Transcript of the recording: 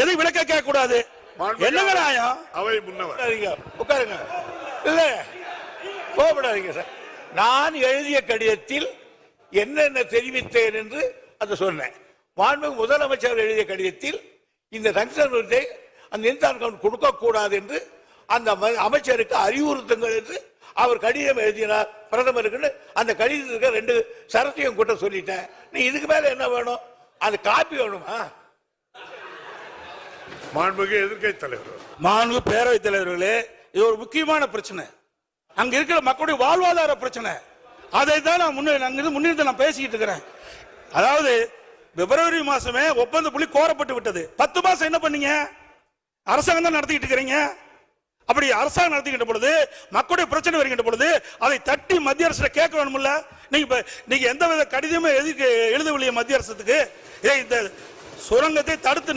எதுக்கு விளக்க கேட்க கூடாது என்னங்க நியாயம் அவை முன்னவர். உட்காருங்க இல்ல கோபப்படாதீங்க சார். நான் எழுதிய கடிதத்தில் என்னென்ன தெரிவித்தேன் என்று அதை சொன்னேன். மாண்புமிகு முதலமைச்சர் எழுதிய கடிதத்தில் இந்த விருதை அந்த இன்சான் கவுண்ட் கொடுக்க கூடாது என்று அந்த அமைச்சருக்கு அறிவுறுத்துங்கள் என்று அவர் கடிதம் எழுதினார். பிரதமருக்கு அந்த கடிதத்துக்கு ரெண்டு சரத்தையும் கூட்ட சொல்லிட்டேன். நீ இதுக்கு மேல என்ன வேணும்? அது காப்பி வேணுமா? மாண்புமிகு எதிர்க்கட்சி தலைவர் மாண்பு பேரவைத் தலைவர்களே இது ஒரு முக்கியமான பிரச்சனை. அங்க இருக்கிற மக்களுடைய வாழ்வாதார பிரச்சனை. அதை தான் நான் முன்னே அங்கிருந்து நான் பேசிக்கிட்டு இருக்கிறேன். அதாவது பிப்ரவரி மாசமே ஒப்பந்த புள்ளி கோரப்பட்டு விட்டது. பத்து மாசம் என்ன பண்ணீங்க? அரசாங்கம் தான் நடத்திக்கிட்டு இருக்கிறீங்க. அப்படி அரசாங்கம் நடத்திக்கிட்ட பொழுது மக்களுடைய பிரச்சனை வருகின்ற பொழுது அதை தட்டி மத்திய அரசு கேட்க வேணும்ல நீங்க நீங்க எந்த வித கடிதமும் எதுக்கு எழுதவில்லையே மத்திய அரசுக்கு? ஏ இந்த சுரங்கத்தை தடுத்து